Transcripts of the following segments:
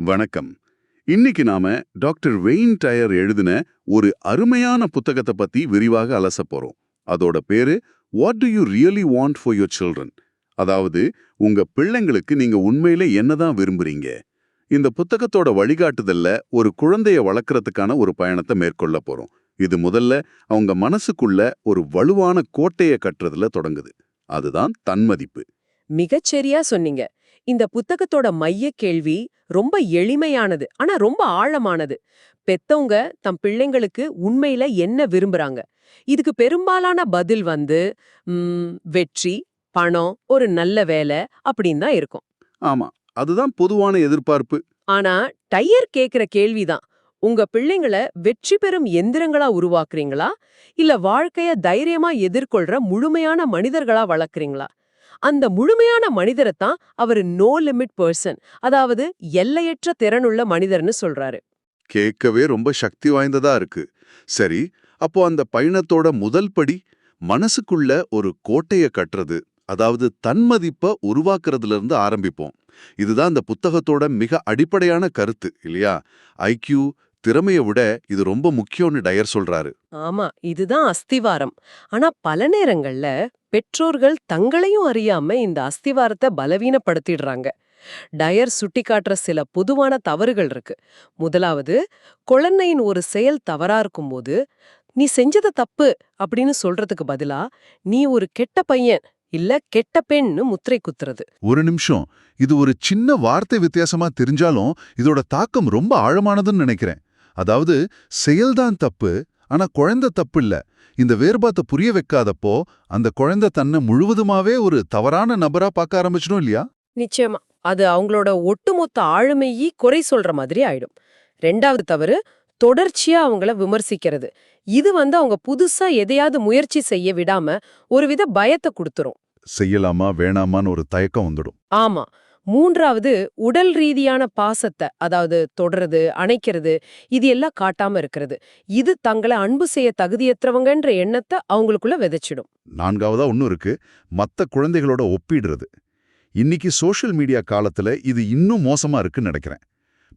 வணக்கம். இன்னைக்கு நாம டாக்டர் வெயின் டயர் எழுதின ஒரு அருமையான புத்தகத்தை பத்தி விரிவாக அலச போறோம். அதோட பேரு what do you really want for your children அதாவது உங்க பிள்ளைங்களுக்கு நீங்க உண்மையில என்னதான் விரும்புறீங்க? இந்த புத்தகத்தோட வழிகாட்டுதல்ல ஒரு குழந்தைய வளர்க்கறதுக்கான ஒரு பயணத்தை மேற்கொள்ள போறோம். இது முதல்ல அவங்க மனசுக்குள்ள ஒரு வலுவான கோட்டைய கட்டுறதுல தொடங்குது. அதுதான் தன்மதிப்பு. மிகச்சரியா சொன்னீங்க. இந்த புத்தகத்தோட மைய கேள்வி ரொம்ப எளிமையானது ஆனா ரொம்ப ஆழமானது. பெத்தவங்க தம் பிள்ளைங்களுக்கு உண்மையில என்ன விரும்புறாங்க? இதுக்கு பெரும்பாலான பதில் வந்து வெற்றி பணம் ஒரு நல்ல வேலை அப்படின்னு தான் இருக்கும். ஆமா அதுதான் பொதுவான எதிர்பார்ப்பு. ஆனா டையர் கேக்குற கேள்விதான் உங்க பிள்ளைங்கள வெற்றி பெறும் எந்திரங்களா உருவாக்குறீங்களா? இல்ல வாழ்க்கைய தைரியமா எதிர்கொள்ற முழுமையான மனிதர்களா வளர்க்குறீங்களா? அந்த முழுமையான மனிதரைத்தான் அவர் நோ லிமிட் பர்சன் அதாவது எல்லையற்ற திறனுள்ள மனிதர்னு சொல்றாரு. கேட்கவே ரொம்ப சக்தி வாய்ந்ததா இருக்கு. சரி அப்போ அந்த பயணத்தோட முதல் படி மனசுக்குள்ள ஒரு கோட்டைய கட்டுறது அதாவது தன்மதிப்ப உருவாக்குறதுல இருந்து ஆரம்பிப்போம். இதுதான் அந்த புத்தகத்தோட மிக அடிப்படையான கருத்து இல்லையா? ஐக்யூ திறமைய விட இது ரொம்ப முக்கியம்னு டயர் சொல்றாரு. ஆமா இதுதான் அஸ்திவாரம். ஆனா பல நேரங்கள்ல பெற்றோர்கள் தங்களையும் அறியாம இந்த அஸ்திவாரத்தை பலவீனப்படுத்திடுறாங்க. டயர் சுட்டிக்காட்டுற சில பொதுவான தவறுகள் இருக்கு. முதலாவது குழந்தையின் ஒரு செயல் தவறா இருக்கும்போது நீ செஞ்சது தப்பு அப்படின்னு சொல்றதுக்கு பதிலா நீ ஒரு கெட்ட பையன் இல்ல கெட்ட பெண்ணு முத்திரை குத்துறது. ஒரு நிமிஷம். இது ஒரு சின்ன வார்த்தை வித்தியாசமா தெரிஞ்சாலும் இதோட தாக்கம் ரொம்ப ஆழமானதுன்னு நினைக்கிறேன். அதாவது செயல்தான் தப்பு ஆனா குழந்தை தப்பு இல்ல இந்த வேறுபாத்தை புரிய வைக்காதப்போ அந்த குழந்தை தன்னை முழுவதுமாவே ஒரு தவறான நபரா பார்க்க ஆரம்பிச்சிடும் இல்லையா? நிச்சயமா. அது அவங்களோட ஒட்டுமொத்த ஆளுமையி குறை சொல்ற மாதிரி ஆயிடும். ரெண்டாவது தவறு தொடர்ச்சியா அவங்கள விமர்சிக்கிறது. இது வந்து அவங்க புதுசா எதையாவது முயற்சி செய்ய விடாம ஒருவித பயத்தை கொடுத்துரும். செய்யலாமா வேணாமான்னு ஒரு தயக்கம் வந்துடும். ஆமா. மூன்றாவது உடல் ரீதியான பாசத்தை அதாவது தொடறது அணைக்கிறது இது எல்லாம் காட்டாம இருக்கிறது. இது தங்களை அன்பு செய்ய தகுதியற்றவங்கன்ற எண்ணத்தை அவங்களுக்குள்ள விதைச்சிடும். நான்காவதா ஒன்னும் இருக்கு மத்த குழந்தைகளோட ஒப்பிடுறது. இன்னைக்கு சோஷியல் மீடியா காலத்துல இது இன்னும் மோசமா இருக்குன்னு நினைக்கிறேன்.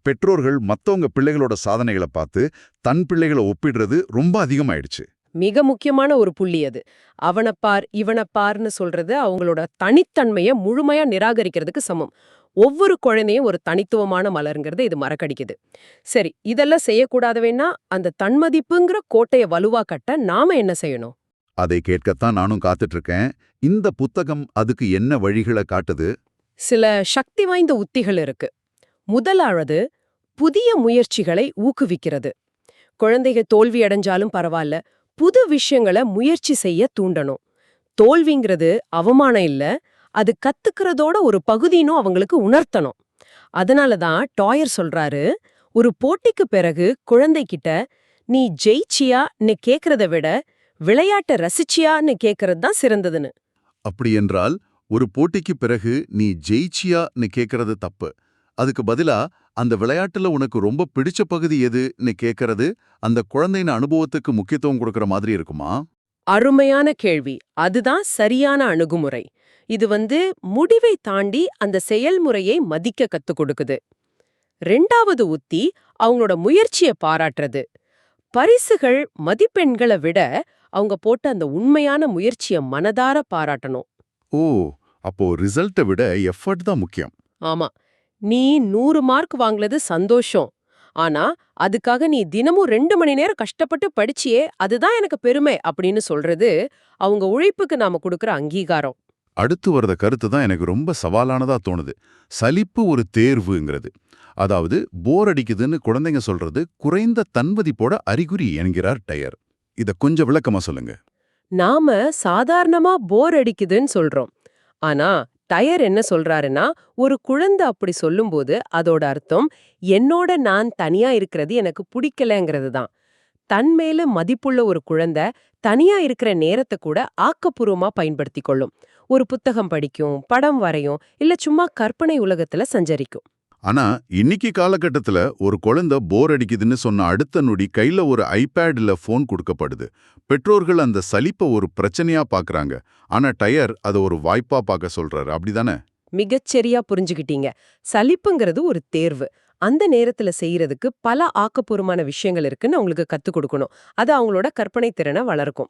பெற்றோர்கள் மத்தவங்க பிள்ளைகளோட சாதனைகளை பார்த்து தன் பிள்ளைகளை ஒப்பிடுறது ரொம்ப அதிகமாயிடுச்சு. மிக முக்கியமான ஒரு புள்ளி அது. அவனப்பார் இவனப்பார்னு சொல்றது அவங்களோட தனித்தன்மையை முழுமையா நிராகரிக்கிறதுக்கு சமம். ஒவ்வொரு குழந்தையும் ஒரு தனித்துவமான மலருங்கிறத இது மறக்கடிக்குது. சரி இதெல்லாம் செய்யக்கூடாதவேன்னா அந்த தன்மதிப்புங்கிற கோட்டையை வலுவா கட்ட நாம என்ன செய்யணும்? அதை கேட்கத்தான் நானும் காத்துட்டு இருக்கேன் இந்த புத்தகம் அதுக்கு என்ன வழிகளை காட்டுது? சில சக்தி வாய்ந்த உத்திகள் இருக்கு. முதலாவது புதிய முயற்சிகளை ஊக்குவிக்கிறது. குழந்தைங்க தோல்வி அடைஞ்சாலும் பரவாயில்ல. புது விஷயங்களை முயற்சி செய்ய தூண்டணும். தோல்விங்கிறது அவமானம் இல்ல அது கத்துக்கிறதோட ஒரு பகுதினும் அவங்களுக்கு உணர்த்தணும். அதனால தான் டாயர் சொல்றாரு ஒரு போட்டிக்கு பிறகு குழந்தைகிட்ட நீ ஜெயிச்சியான்னு கேக்குறத விட விளையாட்ட ரசிச்சியான்னு கேக்குறது தான் சிறந்ததுன்னு. அப்படி என்றால் ஒரு போட்டிக்கு பிறகு நீ ஜெயிச்சியான்னு கேட்கறது தப்பு. அதுக்கு பதிலா அந்த விளையாட்டுல உனக்கு ரொம்ப பிடிச்ச பகுதி எதுன்னு கேட்கறது அந்த குழந்தையின் அனுபவத்துக்கு முக்கியத்துவம் கொடுக்கற மாதிரி இருக்குமா? அருமையான கேள்வி. அதுதான் சரியான அணுகுமுறை. இது வந்து முடிவை தாண்டி அந்த செயல்முறையை மதிக்க கத்துக் கொடுக்குது. ரெண்டாவது உத்தி அவங்களோட முயற்சியை பாராட்டுறது. பரிசுகள் மதிப்பெண்களை விட அவங்க போட்ட அந்த உண்மையான முயற்சியை மனதார பாராட்டணும். ஓ அப்போ ரிசல்ட்டை விட எஃபர்ட் தான் முக்கியம். ஆமா. நீ நூறு மார்க் வாங்குனது சந்தோஷம். ஆனா அதுக்காக நீ தினமும் ரெண்டு மணி நேரம் கஷ்டப்பட்டு படிச்சியே அதுதான் எனக்கு பெருமை அப்படின்னு சொல்றது அவங்க உழைப்புக்கு நாம கொடுக்கற அங்கீகாரம். அடுத்து வரத கருத்து தான் எனக்கு ரொம்ப சவாலானதா தோணுது. சலிப்பு ஒரு தேர்வுங்கிறது. அதாவது போர் அடிக்குதுன்னு குழந்தைங்க சொல்றது குறைந்த தன்மதிப்போட அறிகுறி என்கிறார் டயர். இத கொஞ்சம் விளக்கமா சொல்லுங்க. நாம சாதாரணமா போர் அடிக்குதுன்னு சொல்றோம். ஆனா டயர் என்ன சொல்றாருன்னா ஒரு குழந்தை அப்படி சொல்லும்போது அதோட அர்த்தம் என்னோட நான் தனியா இருக்கிறது எனக்கு பிடிக்கலங்கிறது தான். தன் மேல மதிப்புள்ள ஒரு குழந்தை தனியா இருக்கிற நேரத்தை கூட ஆக்கப்பூர்வமா பயன்படுத்திக் கொள்ளும் ஒரு புத்தகம் படிக்கும் படம் வரையும் இல்ல சும்மா கற்பனை உலகத்துல சஞ்சரிக்கும். ஆனா இன்னைக்கு காலகட்டத்துல ஒரு குழந்தை போர் அடிக்குதுன்னு சொன்ன அடுத்த நொடி கையில ஒரு ஐபேட் ஃபோன் கொடுக்கப்படுது. பெற்றோர்கள் அந்த சலிப்பை ஒரு பிரச்சனையா பாக்குறாங்க. ஆனா டயர் அதை ஒரு வாய்ப்பா பார்க்க சொல்றாரு. அப்படிதானே? மிகச்சரியா புரிஞ்சுக்கிட்டீங்க சலிப்புங்கிறது ஒரு தேர்வு. அந்த நேரத்துல செய்யறதுக்கு பல ஆக்கப்பூர்வமான விஷயங்கள் இருக்குன்னு அவங்களுக்கு கத்துக் கொடுக்கணும். அது அவங்களோட கற்பனை திறனை வளர்க்கும்.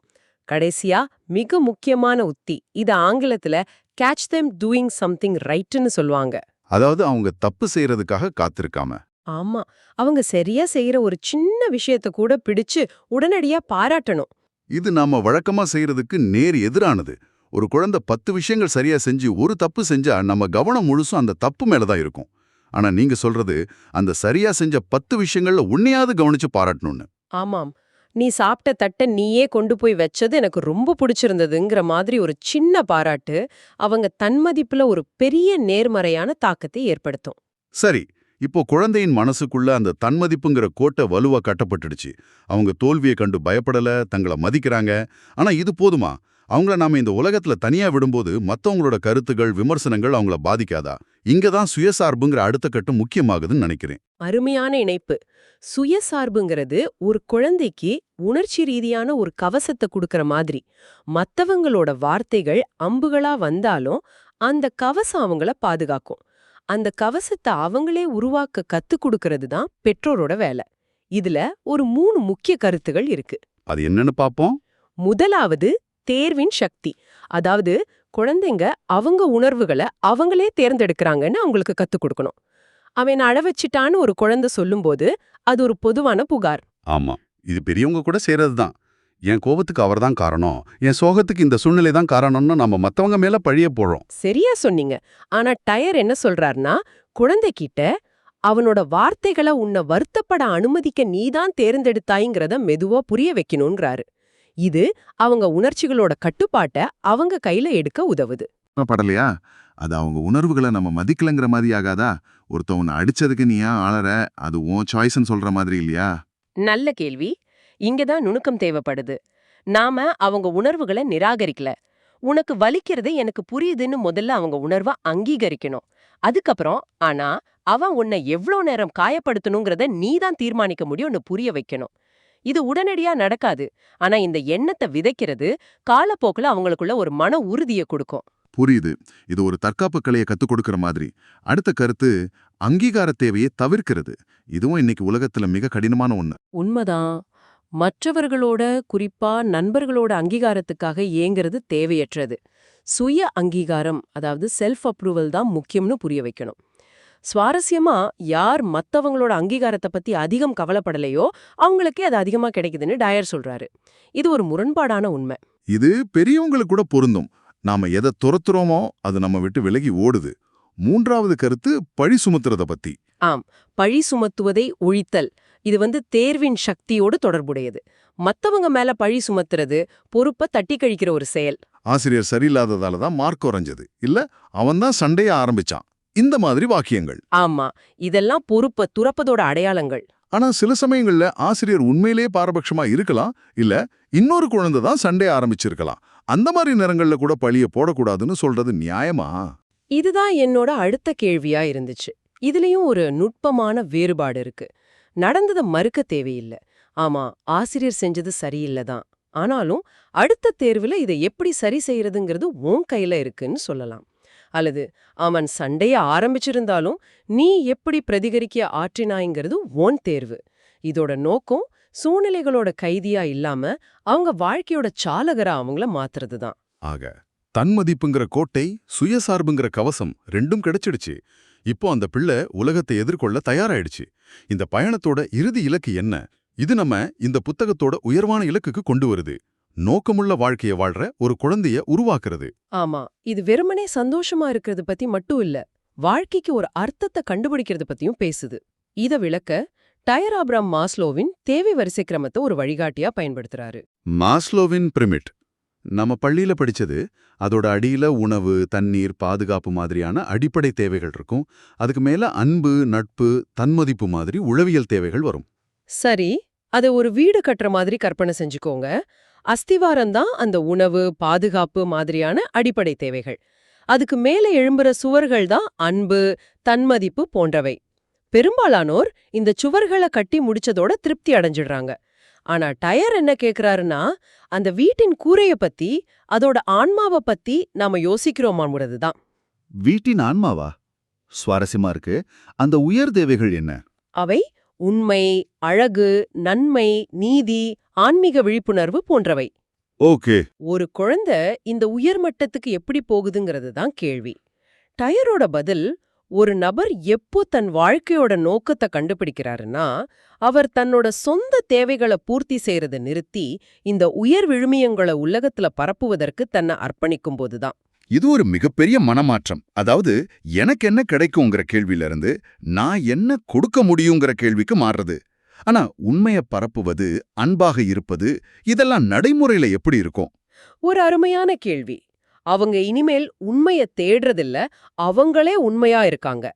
கடைசியா மிக முக்கியமான உத்தி. இது ஆங்கிலத்துல கேட்ச் தெம் டூயிங் சம்திங் ரைட்னு சொல்லுவாங்க. அதாவது அவங்க தப்பு செய்யறதுக்காக காத்திருக்காம. ஆமா. அவங்க சரியா செய்யற ஒரு சின்ன விஷயத்த கூட பிடிச்சு உடனடியா பாராட்டணும். இது நாம வழக்கமா செய்யறதுக்கு நேர் எதிரானது. ஒரு குழந்தை பத்து விஷயங்கள் சரியா செஞ்சு ஒரு தப்பு செஞ்சா நம்ம கவனம் முழுசும் அந்த தப்பு மேல தான் இருக்கும். ஆனா நீங்க சொல்றது அந்த சரியா செஞ்ச பத்து விஷயங்கள்ல உன்னையாவது கவனிச்சு பாராட்டணும்னு. ஆமாம். நீ சாப்பிட்ட தட்டை நீயே கொண்டு போய் வச்சது எனக்கு ரொம்ப பிடிச்சிருந்ததுங்கிற மாதிரி ஒரு சின்ன பாராட்டு அவங்க தன்மதிப்புல ஒரு பெரிய நேர்மறையான தாக்கத்தை ஏற்படுத்தும். சரி இப்போ குழந்தையின் மனசுக்குள்ள அந்த தன்மதிப்புங்கிற கோட்டை வலுவா கட்டப்பட்டுடுச்சு. அவங்க தோல்வியை கண்டு பயப்படல தங்களை மதிக்கிறாங்க. ஆனா இது போதுமா? அவங்கள நாம இந்த உலகத்துல தனியா விடும்போது மத்தவங்களோட கருத்துகள் விமர்சனங்கள் அவங்கள பாதிக்காதா? இங்க தான் சுயசார்புங்கிற அடுத்த கட்டம் முக்கியமாகுதுன்னு நினைக்கிறேன். அருமையான இணைப்பு. சுயசார்புங்கிறது ஒரு குழந்தைக்கு உணர்ச்சி ரீதியான ஒரு கவசத்தை கொடுக்கற மாதிரி. மத்தவங்களோட வார்த்தைகள் அம்புகளா வந்தாலும் அந்த கவசம் அவங்கள பாதுகாக்கும். அந்த கவசத்தை அவங்களே உருவாக்க கத்துக் கொடுக்கறது தான் பெற்றோரோட வேலை. இதுல ஒரு மூணு முக்கிய கருத்துகள் இருக்கு. அது என்னன்னு பாப்போம். முதலாவது தேர்வின் சக்தி. அதாவது குழந்தைங்க அவங்க உணர்வுகளை அவங்களே தேர்ந்தெடுக்கறாங்கன்னு அவங்களுக்கு கத்துக் கொடுக்கணும். அவன் அழ வச்சிட்டான்னு ஒரு குழந்தை சொல்லும்போது அது ஒரு பொதுவான புகார். ஆமா. இது பெரியவங்க கூட செய்யறது தான் என் கோபத்துக்கு அவர்தான் காரணம். என் சோகத்துக்கு இந்த சூழ்நிலை தான் காரணம்னு நம்ம மத்தவங்க மேல பழிய போடுறோம். சரியா சொன்னீங்க. ஆனா டயர் என்ன சொல்றாருன்னா குழந்தைகிட்ட அவனோட வார்த்தைகளை உன்னை வருத்தப்பட அனுமதிக்க நீதான் தேர்ந்தெடுத்தாய்ங்கிறத மெதுவா புரிய வைக்கணுங்கிறாரு இது அவங்க உணர்ச்சிகளோட கட்டுப்பாட்டை அவங்க கையில எடுக்க உதவுது. படலையா? அது அவங்க உணர்வுகளை நம்ம மதிக்கலங்கிற மாதிரி ஆகாதா? ஒருத்தவனை அடிச்சதுக்கு நீ ஏன் ஆளற? அது உன் சாய்ஸ்ன்னு சொல்ற மாதிரி இல்லையா? நல்ல கேள்வி. இங்கதான் நுணுக்கம் தேவைப்படுது. நாம அவங்க உணர்வுகளை நிராகரிக்கல. உனக்கு வலிக்கிறது எனக்கு புரியுதுன்னு முதல்ல அவங்க உணர்வை அங்கீகரிக்கணும். அதுக்கப்புறம் ஆனா அவன் உன்னை எவ்ளோ நேரம் காயப்படுத்தணுங்கிறத நீ தான் தீர்மானிக்க முடியும்னு புரிய வைக்கணும். இது உடனடியா நடக்காது. ஆனா இந்த எண்ணத்தை விதைக்கிறது காலப்போக்குல அவங்களுக்குள்ள ஒரு மன உறுதியை கொடுக்கும். புரியுது. இது ஒரு தற்காப்பு கலையை கத்துக் கொடுக்கிற மாதிரி. அடுத்த கருத்து அங்கீகார தேவையை தவிர்க்கிறது. இதுவும் இன்னைக்கு உலகத்துல மிக கடினமான ஒண்ணு. உண்மைதான். மற்றவர்களோட குறிப்பா நண்பர்களோட அங்கீகாரத்துக்காக ஏங்குறது தேவையற்றது. சுய அங்கீகாரம் அதாவது செல்ஃப் அப்ரூவல் தான் முக்கியம்னு புரிய வைக்கணும். சுவாரஸ்யமா யார் மத்தவங்களோட அங்கீகாரத்தை பத்தி அதிகம் கவலைப்படலையோ அவங்களுக்கே அது அதிகமா கிடைக்குதுன்னு டயர் சொல்றாரு. இது ஒரு முரண்பாடான உண்மை. இது பெரியவங்களுக்கு கூட பொருந்தும். நாம எதை துரத்துறோமோ அது நம்ம விட்டு விலகி ஓடுது. மூன்றாவது கருத்து பழி சுமத்துறத பத்தி. பழி சுமத்துவதை ஒழித்தல். இது வந்து தேர்வின் சக்தியோடு தொடர்புடையது. மத்தவங்க மேல பழி சுமத்துறது பொறுப்பை தட்டி கழிக்கிற ஒரு செயல். ஆசிரியர் சரியில்லாததால தான் மார்க் குறைஞ்சது. இல்ல அவன்தான் சண்டைய ஆரம்பிச்சான். இந்த மாதிரி வாக்கியங்கள். ஆமா இதெல்லாம் பொறுப்பை துறப்பதோட அடையாளங்கள். ஆனா சில சமயங்கள்ல ஆசிரியர் உண்மையிலேயே பாரபட்சமா இருக்கலாம் இல்ல இன்னொரு குழந்தை தான் சண்டை ஆரம்பிச்சிருக்கலாம். அந்த மாதிரி நேரங்கள்ல கூட பழிய போடக்கூடாதுன்னு சொல்றது நியாயமா? இதுதான் என்னோட அடுத்த கேள்வியா இருந்துச்சு. இதுலயும் ஒரு நுட்பமான வேறுபாடு இருக்கு. நடந்ததை மறுக்க தேவையில்லை. ஆமா ஆசிரியர் செஞ்சது சரியில்லை தான். ஆனாலும் அடுத்த தேர்வுல இதை எப்படி சரி செய்யறதுங்கிறது உன் கையில இருக்குன்னு சொல்லலாம். அல்லது அவன் சண்டைய ஆரம்பிச்சிருந்தாலும் நீ எப்படி பிரதிகரிக்க ஆற்றினாய்ங்கிறது ஓன் தேர்வு. இதோட நோக்கம் சூழ்நிலைகளோட கைதியா இல்லாம அவங்க வாழ்க்கையோட சாலகரா அவங்கள மாத்துறது தான் ஆக தன்மதிப்புங்கிற கோட்டை சுயசார்புங்கிற கவசம் ரெண்டும் கிடைச்சிடுச்சு. இப்போ அந்த பிள்ளை உலகத்தை எதிர்கொள்ள தயாராயிடுச்சு. இந்த பயணத்தோட இறுதி இலக்கு என்ன? இது நம்ம இந்த புத்தகத்தோட உயர்வான இலக்குக்கு கொண்டு வருது. நோக்கமுள்ள வாழ்க்கைய வாழ்ற ஒரு குழந்தைய உருவாக்குறது. ஆமா. இது வெறுமனே சந்தோஷமா இருக்கிறது பத்தி மட்டும் இல்ல வாழ்க்கைக்கு ஒரு அர்த்தத்தை கண்டுபிடிக்கிறது பத்தியும் பேசுது. இத விளக்க டயர் ஆப்ராம் மாஸ்லோவின் தேவை வரிசை கிரமத்தை ஒரு வழிகாட்டியா பயன்படுத்துறாரு. மாஸ்லோவின் பிரமிட். நம்ம பள்ளியில படிச்சது அதோட அடியில உணவு தண்ணீர் பாதுகாப்பு மாதிரியான அடிப்படை தேவைகள் இருக்கும். அதுக்கு மேல அன்பு நட்பு தன்மதிப்பு மாதிரி உளவியல் தேவைகள் வரும். சரி அதை ஒரு வீடு கட்டுற மாதிரி கற்பனை செஞ்சுக்கோங்க. அஸ்திவாரம் தான் அந்த உணவு பாதுகாப்பு மாதிரியான அடிப்படை தேவைகள். அதுக்கு மேல எழும்புற சுவர்கள் தான் அன்பு தன்மதிப்பு போன்றவை. பெரும்பாலானோர் இந்த சுவர்களை கட்டி முடிச்சதோட திருப்தி அடைஞ்சிடுறாங்க. ஆனா டயர் என்ன கேக்குறாருன்னா அந்த வீட்டின் கூரைய பத்தி அதோட ஆன்மாவை பத்தி நாம யோசிக்கிறோமாங்கிறது தான் வீட்டின் ஆன்மாவா? சுவாரஸ்யமா இருக்கு. அந்த உயர் தேவைகள் என்ன? அவை உண்மை அழகு நன்மை நீதி ஆன்மீக விழிப்புணர்வு போன்றவை. ஓகே. ஒரு குழந்தை இந்த உயர்மட்டத்துக்கு எப்படி போகுதுங்கிறது தான் கேள்வி. டயரோட பதில் ஒரு நபர் எப்போ தன் வாழ்க்கையோட நோக்கத்தை கண்டுபிடிக்கிறாருன்னா அவர் தன்னோட சொந்த தேவைகளை பூர்த்தி செய்யறத நிறுத்தி இந்த உயர் விழுமியங்களை உலகத்துல பரப்புவதற்கு தன்னை அர்ப்பணிக்கும் போதுதான் இது ஒரு மிகப்பெரிய மனமாற்றம். அதாவது எனக்கு என்ன கிடைக்குங்கிற கேள்வியிலிருந்து நான் என்ன கொடுக்க முடியுங்கிற கேள்விக்கு மாறுறது. ஆனா உண்மைய பரப்புவது அன்பாக இருப்பது இதெல்லாம் நடைமுறையில எப்படி இருக்கும்? ஒரு அருமையான கேள்வி. அவங்க இனிமேல் உண்மைய தேடுறதில்ல அவங்களே உண்மையா இருக்காங்க.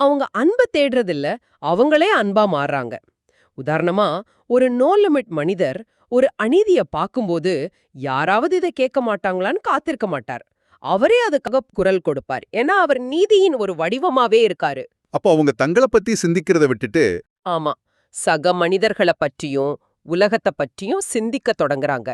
அவங்க அன்பை தேடுறதில்ல அவங்களே அன்பா மாறுறாங்க. உதாரணமா ஒரு நோ லிமிட் மனிதர் ஒரு அநீதிய பார்க்கும்போது யாராவது இதை கேட்க மாட்டாங்களான்னு காத்திருக்க மாட்டார். அவரே அதுக்காக குரல் கொடுப்பார். ஏன்னா அவர் நீதியின் ஒரு வடிவமாவே இருக்காரு. அப்போ அவங்க தங்களை பத்தி சிந்திக்கிறத விட்டுட்டு ஆமா. சக மனிதர்கள பற்றியும் உலகத்தை பற்றியும் சிந்திக்க தொடங்குறாங்க.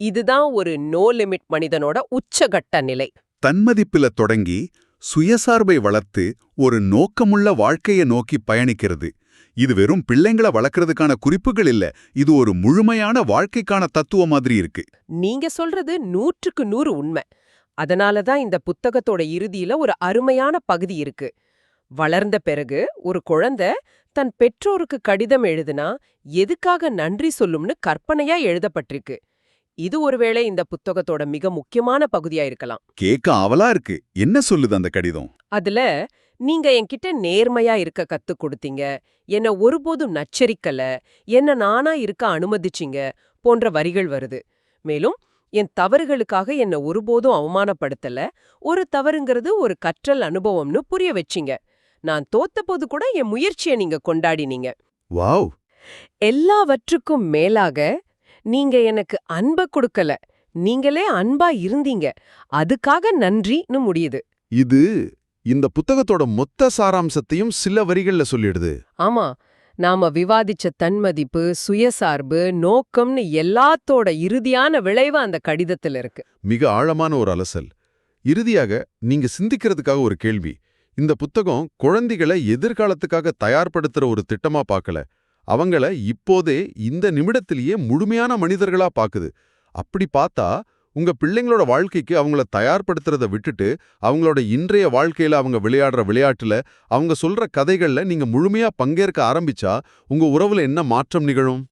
இதுதான் ஒரு நோ லிமிட் மனிதனோட உச்சகட்ட நிலை. தன்மதிப்பில தொடங்கி சுயசார்பை வளர்த்து ஒரு நோக்கமுள்ள வாழ்க்கைய நோக்கி பயணிக்கிறது. இது வெறும் பிள்ளைங்கள வளர்க்கறதுக்கான குறிப்புகள் இல்ல. இது ஒரு முழுமையான வாழ்க்கைக்கான தத்துவ மாதிரி இருக்கு. நீங்க சொல்றது நூற்றுக்கு நூறு உண்மை. அதனால தான் இந்த புத்தகத்தோட இறுதியில ஒரு அருமையான பகுதி இருக்கு. வளர்ந்த பிறகு ஒரு குழந்தை தன் பெற்றோருக்கு கடிதம் எழுதுனா எதுக்காக நன்றி சொல்லும்னு கற்பனையா எழுதப்பட்டிருக்கு. இது ஒருவேளை இந்த புத்தகத்தோட மிக முக்கியமான பகுதியா இருக்கலாம். கேட்க ஆவலா இருக்கு. என்ன சொல்லுது அந்த கடிதம்? அதுல நீங்க என்கிட்ட நேர்மையா இருக்க கத்து கொடுத்தீங்க. என்ன ஒருபோதும் நச்சரிக்கல. என்ன நானா இருக்க அனுமதிச்சீங்க போன்ற வரிகள் வருது. மேலும் என் தவறுகளுக்காக என்ன ஒருபோதும் அவமானப்படுத்தல. ஒரு தவறுங்கிறது ஒரு கற்றல் அனுபவம்னு புரிய வச்சீங்க. நான் தோத்தபோது கூட என் முயற்சியை நீங்க கொண்டாடினீங்க. வாவ்! எல்லாவற்றுக்கும் மேலாக நீங்க எனக்கு அன்ப கொடுக்கல. நீங்களே அன்பா இருந்தீங்க. அதுக்காக நன்றின்னு முடியுது. இது இந்த புத்தகத்தோட மொத்த சாராம்சத்தையும் சில வரிகள்ல சொல்லிடுது. ஆமா. நாம விவாதிச்ச தன்மதிப்பு சுயசார்பு நோக்கம்னு எல்லாத்தோட இறுதியான விளைவு அந்த கடிதத்துல இருக்கு. மிக ஆழமான ஒரு அலசல். இறுதியாக நீங்க சிந்திக்கிறதுக்காக ஒரு கேள்வி. இந்த புத்தகம் குழந்தைகளை எதிர்காலத்துக்காக தயார்படுத்துற ஒரு திட்டமா பார்க்கல அவங்கள இப்போதே இந்த நிமிடத்திலேயே முழுமையான மனிதர்களா பாக்குது. அப்படி பார்த்தா உங்க பிள்ளைங்களோட வாழ்க்கைக்கு அவங்கள தயார்படுத்துறத விட்டுட்டு அவங்களோட இன்றைய வாழ்க்கையில அவங்க விளையாடுற விளையாட்டுல அவங்க சொல்ற கதைகள்ல நீங்க முழுமையா பங்கேற்க ஆரம்பிச்சா உங்க உறவுல என்ன மாற்றம் நிகழும்?